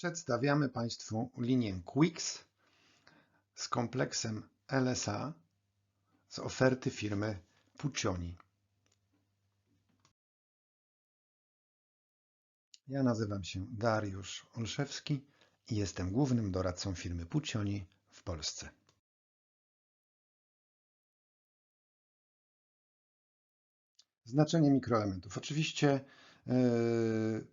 Przedstawiamy Państwu linię Quix z kompleksem LSA z oferty firmy Puccioni. Ja nazywam się Dariusz Olszewski i jestem głównym doradcą firmy Puccioni w Polsce. Znaczenie mikroelementów. Oczywiście yy,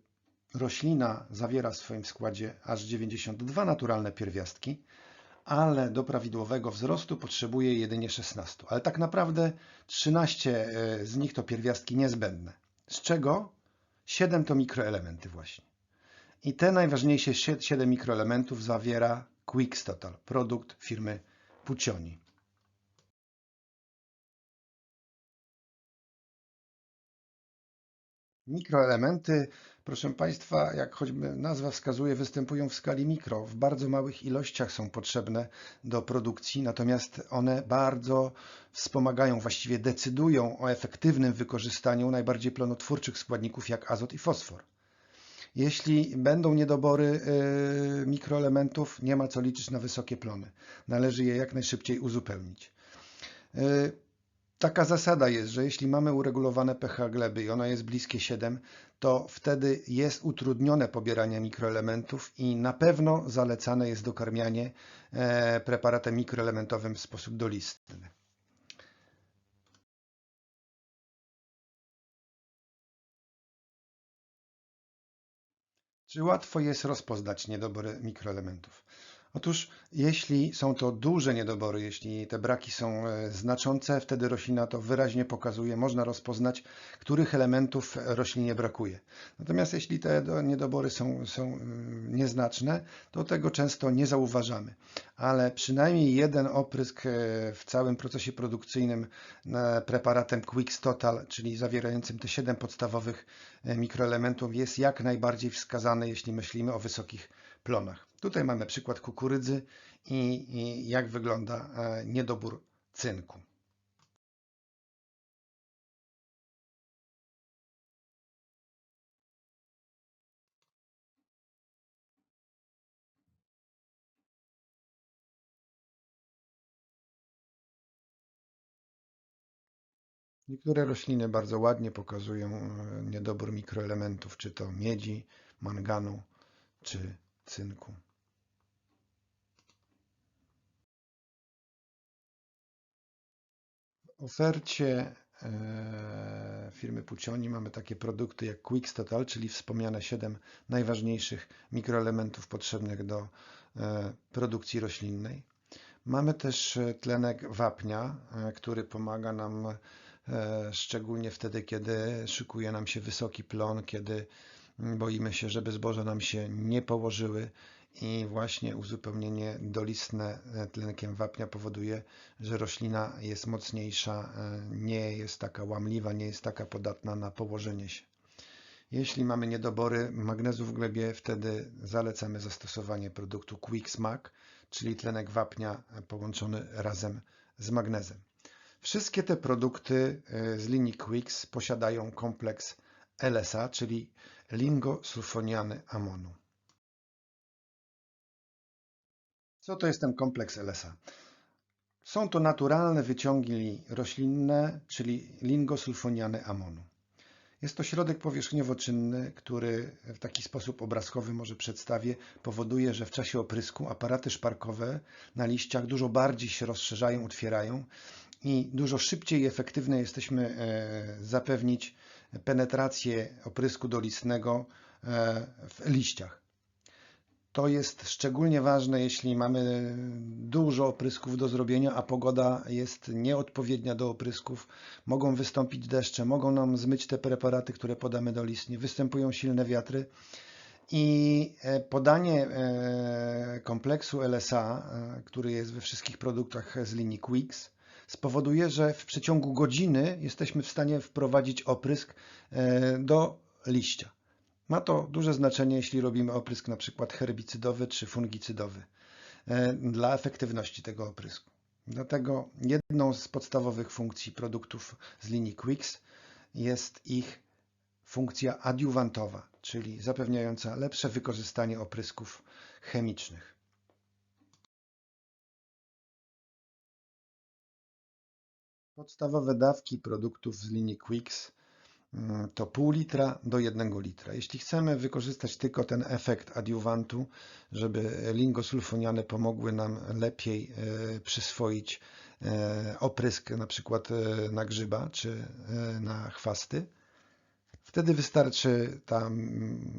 roślina zawiera w swoim składzie aż 92 naturalne pierwiastki, ale do prawidłowego wzrostu potrzebuje jedynie 16. Ale tak naprawdę 13 e, z nich to pierwiastki niezbędne, z czego 7 to mikroelementy właśnie. I te najważniejsze 7 mikroelementów zawiera Quix Total, produkt firmy Pucioni. Mikroelementy, proszę Państwa, jak choćby nazwa wskazuje, występują w skali mikro. W bardzo małych ilościach są potrzebne do produkcji, natomiast one bardzo wspomagają, właściwie decydują o efektywnym wykorzystaniu najbardziej plonotwórczych składników jak azot i fosfor. Jeśli będą niedobory yy, mikroelementów, nie ma co liczyć na wysokie plony. Należy je jak najszybciej uzupełnić. Taka zasada jest, że jeśli mamy uregulowane pH gleby i ono jest bliskie 7, to wtedy jest utrudnione pobieranie mikroelementów i na pewno zalecane jest dokarmianie e, preparatem mikroelementowym w sposób dolistny. Czy łatwo jest rozpoznać niedobory mikroelementów? Otóż jeśli są to duże niedobory, jeśli te braki są e, znaczące, wtedy roślina to wyraźnie pokazuje, można rozpoznać, których elementów roślinie brakuje. Natomiast jeśli te niedobory są, są e, nieznaczne, to tego często nie zauważamy. Ale przynajmniej jeden oprysk e, w całym procesie produkcyjnym preparatem Quix Total, czyli zawierającym te 7 podstawowych mikroelementów, jest jak najbardziej wskazany, jeśli myślimy o wysokich plonach. Tutaj mamy przykład kukurydzy i, i jak wygląda e, niedobór cynku. Niektóre rośliny bardzo ładnie pokazują e, niedobór mikroelementów, czy to miedzi, manganu, czy cynku. Ofercie e, firmy Pucioni mamy takie produkty jak Quix Total, czyli wspomniane 7 najważniejszych mikroelementów potrzebnych do e, produkcji roślinnej. Mamy też e, tlenek wapnia, który pomaga nam szczególnie wtedy, kiedy szykuje nam się wysoki plon, kiedy boimy się, żeby zboża nam się nie położyły i właśnie uzupełnienie dolistne tlenkiem wapnia powoduje, że roślina jest mocniejsza, nie jest taka łamliwa, nie jest taka podatna na położenie się. Jeśli mamy niedobory magnezu w glebie, wtedy zalecamy zastosowanie produktu QuickSmack, czyli tlenek wapnia połączony razem z magnezem. Wszystkie te produkty e, z linii Quix posiadają kompleks LSA, czyli lingosulfoniany amonu. Co to jest ten kompleks LSA? Są to naturalne wyciągi roślinne, czyli lingosulfoniany amonu. Jest to środek powierzchniowo-czynny, który w taki sposób obrazkowy może przedstawię, powoduje, że w czasie oprysku aparaty szparkowe na liściach dużo bardziej się rozszerzają, otwierają i dużo szybciej i efektywnie jesteśmy e, zapewnić penetrację oprysku dolistnego e, w liściach. To jest szczególnie ważne, jeśli mamy dużo oprysków do zrobienia, a pogoda jest nieodpowiednia do oprysków. Mogą wystąpić deszcze, mogą nam zmyć te preparaty, które podamy do listni. Występują silne wiatry i e, podanie e, kompleksu LSA, który jest we wszystkich produktach z linii Quix, spowoduje, że w przeciągu godziny jesteśmy w stanie wprowadzić oprysk e, do liścia. Ma to duże znaczenie, jeśli robimy oprysk na przykład herbicydowy czy fungicydowy e, dla efektywności tego oprysku. Dlatego jedną z podstawowych funkcji produktów z linii Quix jest ich funkcja adiuwantowa, czyli zapewniająca lepsze wykorzystanie oprysków chemicznych. Podstawowe dawki produktów z linii Quicks to pół litra do 1 litra. Jeśli chcemy wykorzystać tylko ten efekt adiuwantu, żeby lingosulfoniany pomogły nam lepiej e, przyswoić e, oprysk na przykład e, na grzyba czy na chwasty, Wtedy wystarczy ta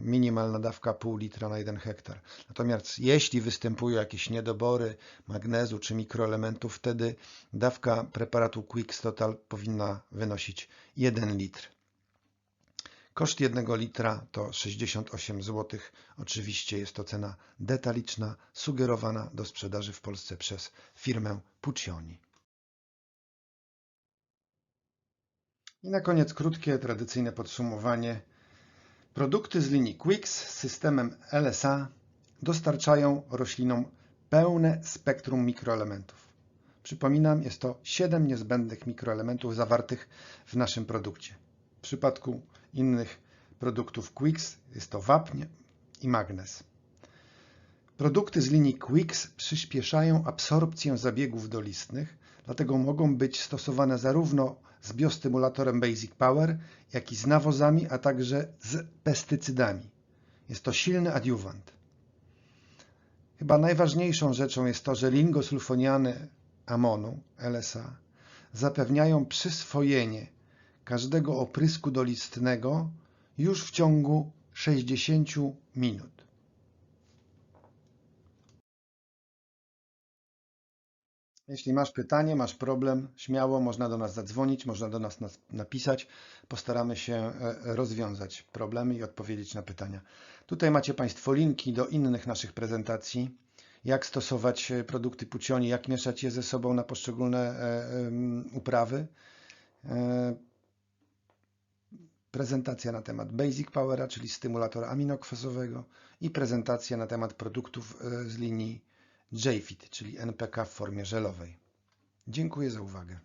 minimalna dawka pół litra na 1 hektar. Natomiast jeśli występują jakieś niedobory magnezu czy mikroelementów, wtedy dawka preparatu Quicks Total powinna wynosić 1 litr. Koszt 1 litra to 68 zł. Oczywiście jest to cena detaliczna, sugerowana do sprzedaży w Polsce przez firmę Puccioni. I na koniec krótkie, tradycyjne podsumowanie. Produkty z linii Quicks z systemem LSA dostarczają roślinom pełne spektrum mikroelementów. Przypominam, jest to 7 niezbędnych mikroelementów zawartych w naszym produkcie. W przypadku innych produktów Quicks jest to wapń i magnez. Produkty z linii Quicks przyspieszają absorpcję zabiegów dolistnych, dlatego mogą być stosowane zarówno z biostymulatorem Basic Power, jak i z nawozami, a także z pestycydami. Jest to silny adiuwant. Chyba najważniejszą rzeczą jest to, że lingosulfoniany amonu, LSA, zapewniają przyswojenie każdego oprysku dolistnego już w ciągu 60 minut. Jeśli masz pytanie, masz problem, śmiało można do nas zadzwonić, można do nas napisać. Postaramy się e, rozwiązać problemy i odpowiedzieć na pytania. Tutaj macie Państwo linki do innych naszych prezentacji, jak stosować e, produkty Pucioni, jak mieszać je ze sobą na poszczególne e, uprawy. Prezentacja na temat Basic Powera, czyli stymulatora aminokwasowego i prezentacja na temat produktów z linii JFIT, czyli NPK w formie żelowej. Dziękuję za uwagę.